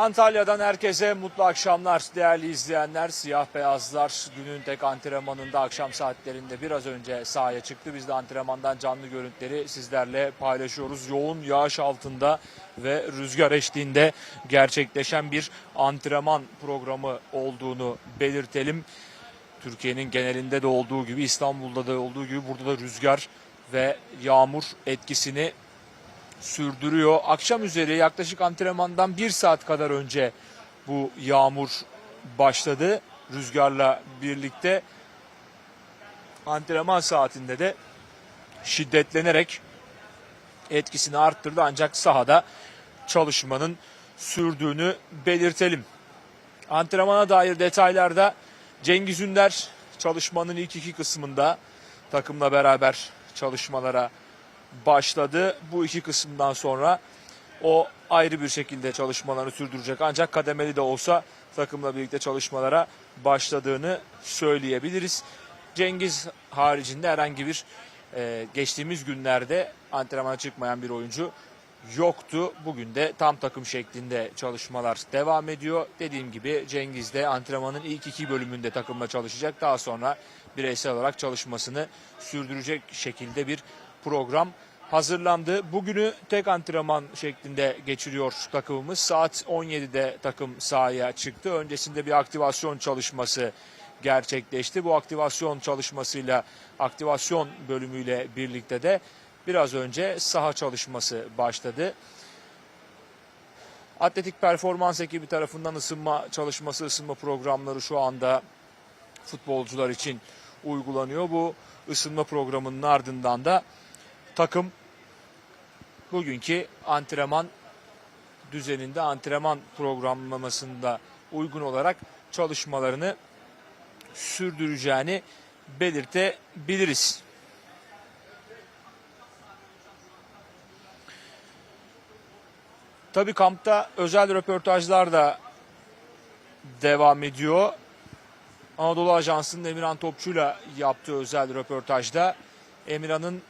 Antalya'dan herkese mutlu akşamlar değerli izleyenler. Siyah beyazlar günün tek antrenmanında akşam saatlerinde biraz önce sahaya çıktı. Biz de antrenmandan canlı görüntüleri sizlerle paylaşıyoruz. Yoğun yağış altında ve rüzgar eşliğinde gerçekleşen bir antrenman programı olduğunu belirtelim. Türkiye'nin genelinde de olduğu gibi İstanbul'da da olduğu gibi burada da rüzgar ve yağmur etkisini sürdürüyor. Akşam üzeri yaklaşık antrenmandan bir saat kadar önce bu yağmur başladı. Rüzgarla birlikte antrenman saatinde de şiddetlenerek etkisini arttırdı. Ancak sahada çalışmanın sürdüğünü belirtelim. Antrenmana dair detaylarda Cengiz Ünder çalışmanın ilk iki kısmında takımla beraber çalışmalara başladı. Bu iki kısımdan sonra o ayrı bir şekilde çalışmalarını sürdürecek. Ancak kademeli de olsa takımla birlikte çalışmalara başladığını söyleyebiliriz. Cengiz haricinde herhangi bir e, geçtiğimiz günlerde antrenmana çıkmayan bir oyuncu yoktu. Bugün de tam takım şeklinde çalışmalar devam ediyor. Dediğim gibi Cengiz de antrenmanın ilk iki bölümünde takımla çalışacak. Daha sonra bireysel olarak çalışmasını sürdürecek şekilde bir program hazırlandı. Bugünü tek antrenman şeklinde geçiriyor takımımız. Saat 17'de takım sahaya çıktı. Öncesinde bir aktivasyon çalışması gerçekleşti. Bu aktivasyon çalışmasıyla, aktivasyon bölümüyle birlikte de biraz önce saha çalışması başladı. Atletik Performans ekibi tarafından ısınma çalışması, ısınma programları şu anda futbolcular için uygulanıyor. Bu ısınma programının ardından da takım bugünkü antrenman düzeninde antrenman programlamasında uygun olarak çalışmalarını sürdüreceğini belirtebiliriz. Tabii kampta özel röportajlar da devam ediyor. Anadolu Ajansı'nın Emirhan Topçu'yla yaptığı özel röportajda Emirhan'ın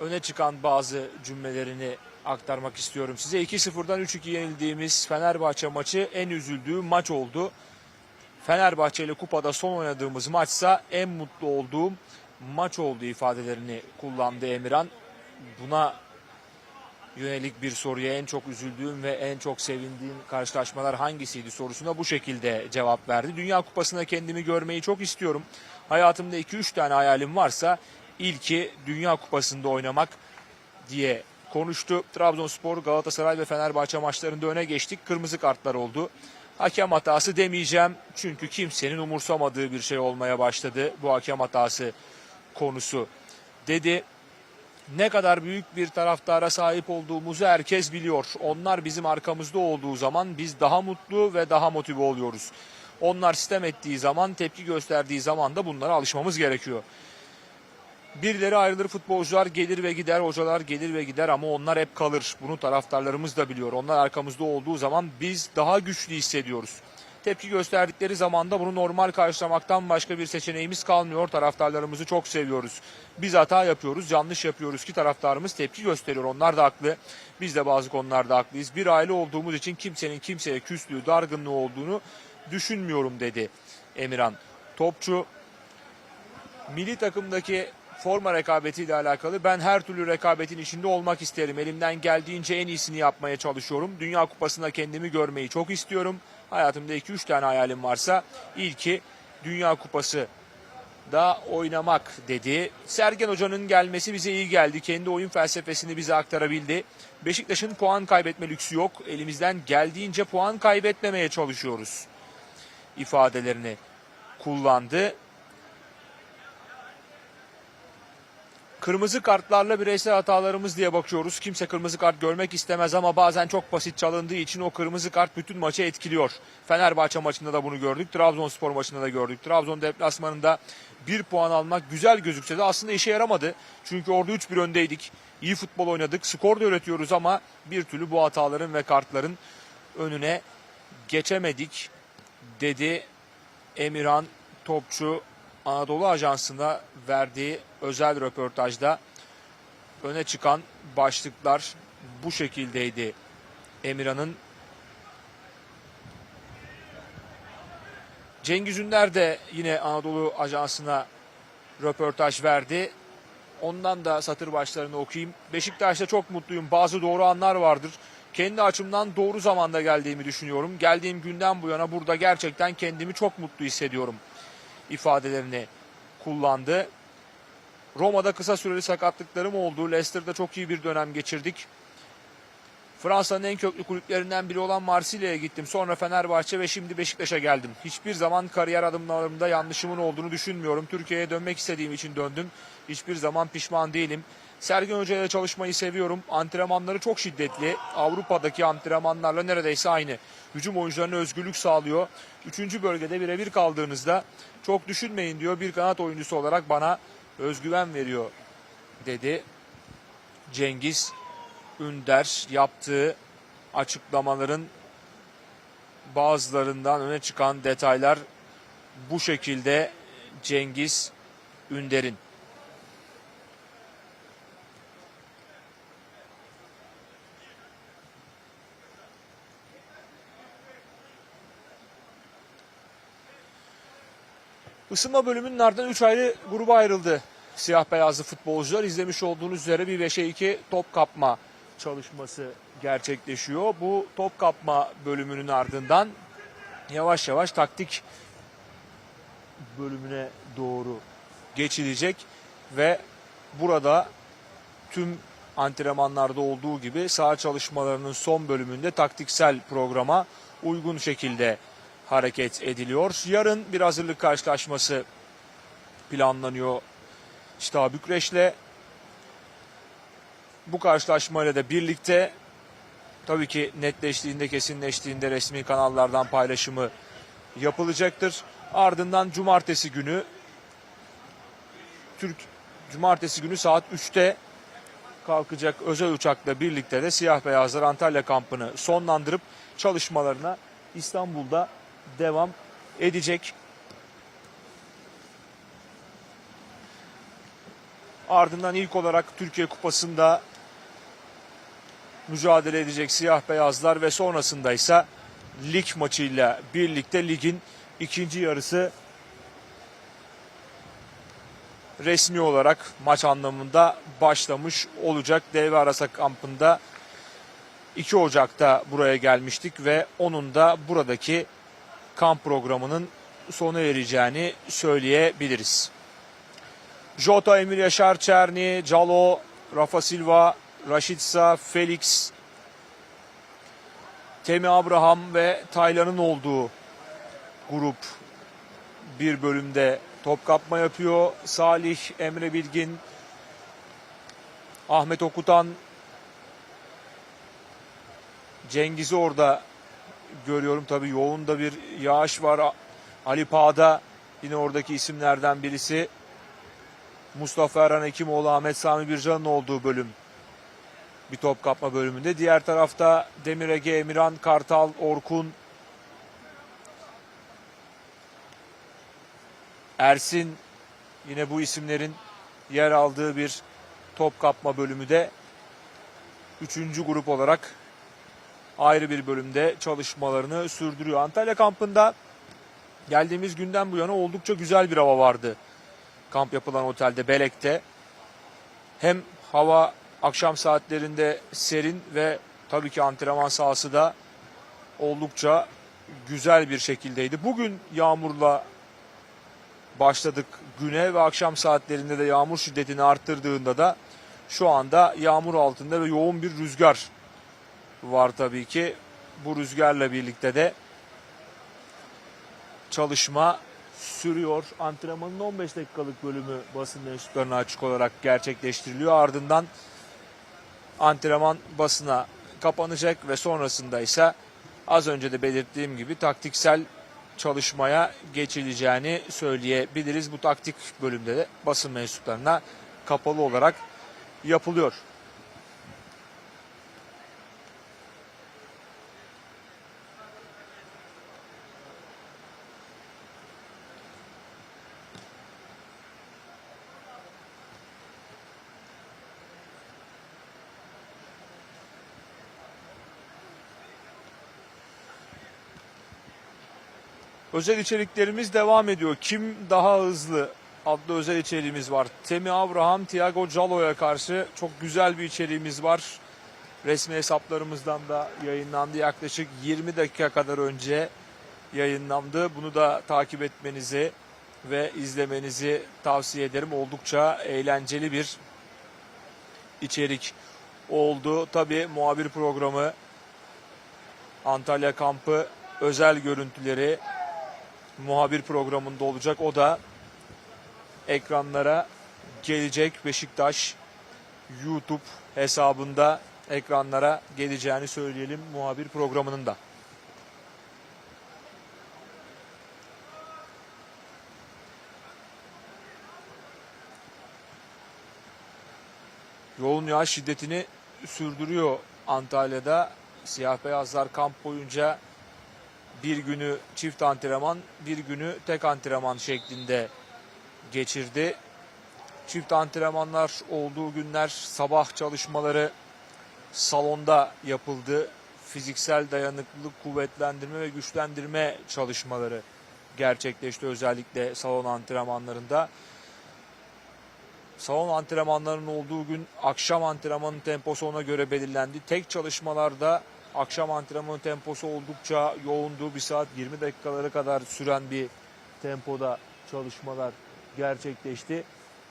öne çıkan bazı cümlelerini aktarmak istiyorum size. 2-0'dan 3-2 yenildiğimiz Fenerbahçe maçı en üzüldüğüm maç oldu. Fenerbahçe ile kupada son oynadığımız maçsa en mutlu olduğum maç oldu ifadelerini kullandı Emirhan. Buna yönelik bir soruya en çok üzüldüğüm ve en çok sevindiğim karşılaşmalar hangisiydi sorusuna bu şekilde cevap verdi. Dünya Kupası'nda kendimi görmeyi çok istiyorum. Hayatımda 2-3 tane hayalim varsa ilki Dünya Kupası'nda oynamak diye konuştu. Trabzonspor, Galatasaray ve Fenerbahçe maçlarında öne geçtik. Kırmızı kartlar oldu. Hakem hatası demeyeceğim çünkü kimsenin umursamadığı bir şey olmaya başladı bu hakem hatası konusu dedi. Ne kadar büyük bir taraftara sahip olduğumuzu herkes biliyor. Onlar bizim arkamızda olduğu zaman biz daha mutlu ve daha motive oluyoruz. Onlar sistem ettiği zaman, tepki gösterdiği zaman da bunlara alışmamız gerekiyor. Birileri ayrılır, futbolcular gelir ve gider, hocalar gelir ve gider ama onlar hep kalır. Bunu taraftarlarımız da biliyor. Onlar arkamızda olduğu zaman biz daha güçlü hissediyoruz. Tepki gösterdikleri zaman da bunu normal karşılamaktan başka bir seçeneğimiz kalmıyor. Taraftarlarımızı çok seviyoruz. Biz hata yapıyoruz, yanlış yapıyoruz ki taraftarımız tepki gösteriyor. Onlar da haklı. Biz de bazı konularda haklıyız. Bir aile olduğumuz için kimsenin kimseye küslüğü, dargınlığı olduğunu düşünmüyorum dedi Emirhan. Topçu milli takımdaki forma rekabetiyle alakalı ben her türlü rekabetin içinde olmak isterim. Elimden geldiğince en iyisini yapmaya çalışıyorum. Dünya Kupası'nda kendimi görmeyi çok istiyorum. Hayatımda 2-3 tane hayalim varsa ilki Dünya Kupası da oynamak dedi. Sergen Hoca'nın gelmesi bize iyi geldi. Kendi oyun felsefesini bize aktarabildi. Beşiktaş'ın puan kaybetme lüksü yok. Elimizden geldiğince puan kaybetmemeye çalışıyoruz ifadelerini kullandı. Kırmızı kartlarla bireysel hatalarımız diye bakıyoruz. Kimse kırmızı kart görmek istemez ama bazen çok basit çalındığı için o kırmızı kart bütün maçı etkiliyor. Fenerbahçe maçında da bunu gördük. Trabzonspor maçında da gördük. Trabzon deplasmanında bir puan almak güzel gözükse de aslında işe yaramadı. Çünkü orada 3-1 öndeydik. İyi futbol oynadık. Skor da üretiyoruz ama bir türlü bu hataların ve kartların önüne geçemedik dedi Emirhan Topçu Anadolu Ajansı'na verdiği özel röportajda öne çıkan başlıklar bu şekildeydi. Emirhan'ın Cengiz Ünder de yine Anadolu Ajansı'na röportaj verdi. Ondan da satır başlarını okuyayım. Beşiktaş'ta çok mutluyum. Bazı doğru anlar vardır. Kendi açımdan doğru zamanda geldiğimi düşünüyorum. Geldiğim günden bu yana burada gerçekten kendimi çok mutlu hissediyorum ifadelerini kullandı. Roma'da kısa süreli sakatlıklarım oldu. Leicester'da çok iyi bir dönem geçirdik. Fransa'nın en köklü kulüplerinden biri olan Marsilya'ya gittim. Sonra Fenerbahçe ve şimdi Beşiktaş'a geldim. Hiçbir zaman kariyer adımlarımda yanlışımın olduğunu düşünmüyorum. Türkiye'ye dönmek istediğim için döndüm. Hiçbir zaman pişman değilim. Sergen Hoca ile çalışmayı seviyorum. Antrenmanları çok şiddetli. Avrupa'daki antrenmanlarla neredeyse aynı. Hücum oyuncularına özgürlük sağlıyor. Üçüncü bölgede birebir kaldığınızda çok düşünmeyin diyor. Bir kanat oyuncusu olarak bana özgüven veriyor dedi. Cengiz Ünder yaptığı açıklamaların bazılarından öne çıkan detaylar bu şekilde Cengiz Ünder'in. Isınma bölümünün ardından 3 ayrı gruba ayrıldı siyah beyazlı futbolcular. İzlemiş olduğunuz üzere bir 5'e 2 top kapma çalışması gerçekleşiyor. Bu top kapma bölümünün ardından yavaş yavaş taktik bölümüne doğru geçilecek ve burada tüm antrenmanlarda olduğu gibi saha çalışmalarının son bölümünde taktiksel programa uygun şekilde hareket ediliyor. Yarın bir hazırlık karşılaşması planlanıyor işte Bükreş'le. Bu karşılaşmayla da birlikte tabii ki netleştiğinde kesinleştiğinde resmi kanallardan paylaşımı yapılacaktır. Ardından cumartesi günü Türk cumartesi günü saat 3'te kalkacak özel uçakla birlikte de siyah beyazlar Antalya kampını sonlandırıp çalışmalarına İstanbul'da devam edecek. Ardından ilk olarak Türkiye Kupası'nda mücadele edecek siyah beyazlar ve sonrasında ise lig maçıyla birlikte ligin ikinci yarısı resmi olarak maç anlamında başlamış olacak. Devre arası kampında 2 Ocak'ta buraya gelmiştik ve onun da buradaki kamp programının sona ereceğini söyleyebiliriz. Jota, Emir Yaşar, Çerni, Calo, Rafa Silva, Raşitsa, Felix, Temi Abraham ve Taylan'ın olduğu grup bir bölümde top kapma yapıyor. Salih, Emre Bilgin, Ahmet Okutan, Cengiz'i orada görüyorum. Tabii yoğun da bir yağış var. Ali Pağ'da yine oradaki isimlerden birisi. Mustafa Erhan Hekimoğlu, Ahmet Sami Bircan'ın olduğu bölüm bir top kapma bölümünde. Diğer tarafta Demir Ege, Emirhan, Kartal, Orkun, Ersin yine bu isimlerin yer aldığı bir top kapma bölümü de üçüncü grup olarak ayrı bir bölümde çalışmalarını sürdürüyor. Antalya kampında geldiğimiz günden bu yana oldukça güzel bir hava vardı. Kamp yapılan otelde Belek'te. Hem hava akşam saatlerinde serin ve tabii ki antrenman sahası da oldukça güzel bir şekildeydi. Bugün yağmurla başladık güne ve akşam saatlerinde de yağmur şiddetini arttırdığında da şu anda yağmur altında ve yoğun bir rüzgar var tabii ki. Bu rüzgarla birlikte de çalışma sürüyor. Antrenmanın 15 dakikalık bölümü basın mensuplarına açık olarak gerçekleştiriliyor. Ardından antrenman basına kapanacak ve sonrasında ise az önce de belirttiğim gibi taktiksel çalışmaya geçileceğini söyleyebiliriz. Bu taktik bölümde de basın mensuplarına kapalı olarak yapılıyor. Özel içeriklerimiz devam ediyor. Kim daha hızlı adlı özel içeriğimiz var. Temi Abraham, Thiago Calo'ya karşı çok güzel bir içeriğimiz var. Resmi hesaplarımızdan da yayınlandı. Yaklaşık 20 dakika kadar önce yayınlandı. Bunu da takip etmenizi ve izlemenizi tavsiye ederim. Oldukça eğlenceli bir içerik oldu. Tabi muhabir programı Antalya kampı özel görüntüleri muhabir programında olacak. O da ekranlara gelecek Beşiktaş YouTube hesabında ekranlara geleceğini söyleyelim muhabir programının da. Yoğun yağış şiddetini sürdürüyor Antalya'da. Siyah beyazlar kamp boyunca bir günü çift antrenman, bir günü tek antrenman şeklinde geçirdi. Çift antrenmanlar olduğu günler sabah çalışmaları salonda yapıldı. Fiziksel dayanıklılık, kuvvetlendirme ve güçlendirme çalışmaları gerçekleşti özellikle salon antrenmanlarında. Salon antrenmanlarının olduğu gün akşam antrenmanın temposu ona göre belirlendi. Tek çalışmalarda akşam antrenmanın temposu oldukça yoğundu. Bir saat 20 dakikalara kadar süren bir tempoda çalışmalar gerçekleşti.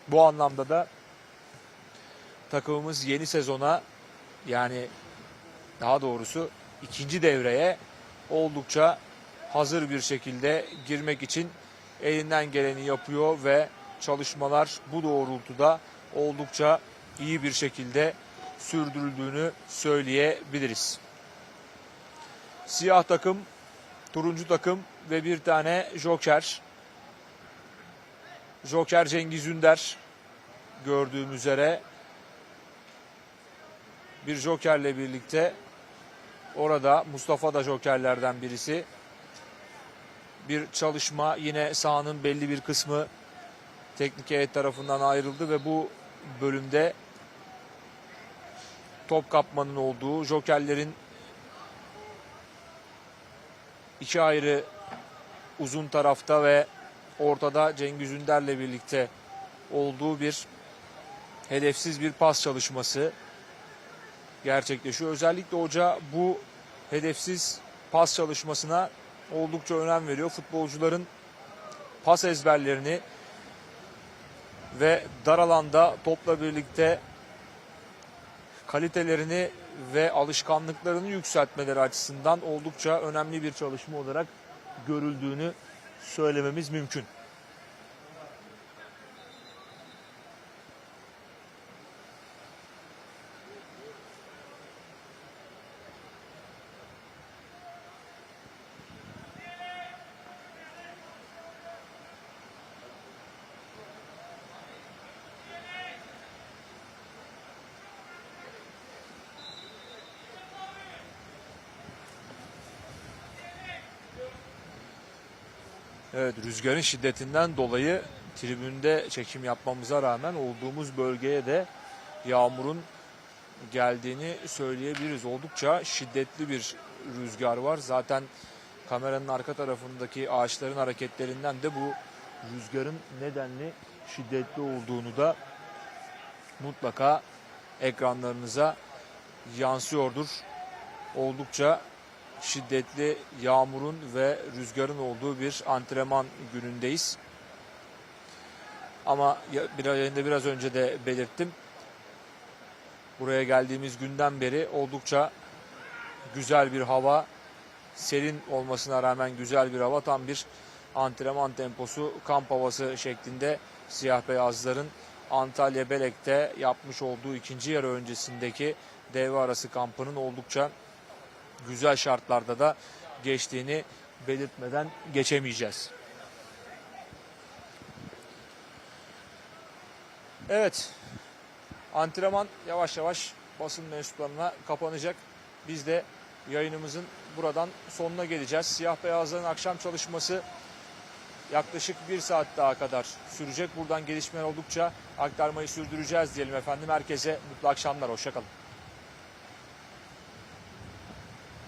Bu anlamda da takımımız yeni sezona yani daha doğrusu ikinci devreye oldukça hazır bir şekilde girmek için elinden geleni yapıyor ve çalışmalar bu doğrultuda oldukça iyi bir şekilde sürdürüldüğünü söyleyebiliriz. Siyah takım, turuncu takım ve bir tane joker. Joker Cengiz Ünder gördüğüm üzere bir jokerle birlikte orada Mustafa da jokerlerden birisi. Bir çalışma yine sahanın belli bir kısmı teknik heyet tarafından ayrıldı ve bu bölümde top kapmanın olduğu jokerlerin iki ayrı uzun tarafta ve ortada Cengiz Ünder'le birlikte olduğu bir hedefsiz bir pas çalışması gerçekleşiyor. Özellikle hoca bu hedefsiz pas çalışmasına oldukça önem veriyor. Futbolcuların pas ezberlerini ve dar alanda topla birlikte kalitelerini ve alışkanlıklarını yükseltmeleri açısından oldukça önemli bir çalışma olarak görüldüğünü söylememiz mümkün. Evet rüzgarın şiddetinden dolayı tribünde çekim yapmamıza rağmen olduğumuz bölgeye de yağmurun geldiğini söyleyebiliriz. Oldukça şiddetli bir rüzgar var. Zaten kameranın arka tarafındaki ağaçların hareketlerinden de bu rüzgarın nedenli şiddetli olduğunu da mutlaka ekranlarınıza yansıyordur. Oldukça şiddetli yağmurun ve rüzgarın olduğu bir antrenman günündeyiz. Ama bir ayında biraz önce de belirttim. Buraya geldiğimiz günden beri oldukça güzel bir hava, serin olmasına rağmen güzel bir hava, tam bir antrenman temposu, kamp havası şeklinde siyah beyazların Antalya Belek'te yapmış olduğu ikinci yarı öncesindeki devre arası kampının oldukça güzel şartlarda da geçtiğini belirtmeden geçemeyeceğiz. Evet. Antrenman yavaş yavaş basın mensuplarına kapanacak. Biz de yayınımızın buradan sonuna geleceğiz. Siyah beyazların akşam çalışması yaklaşık bir saat daha kadar sürecek. Buradan gelişmeler oldukça aktarmayı sürdüreceğiz diyelim efendim. Herkese mutlu akşamlar. Hoşçakalın.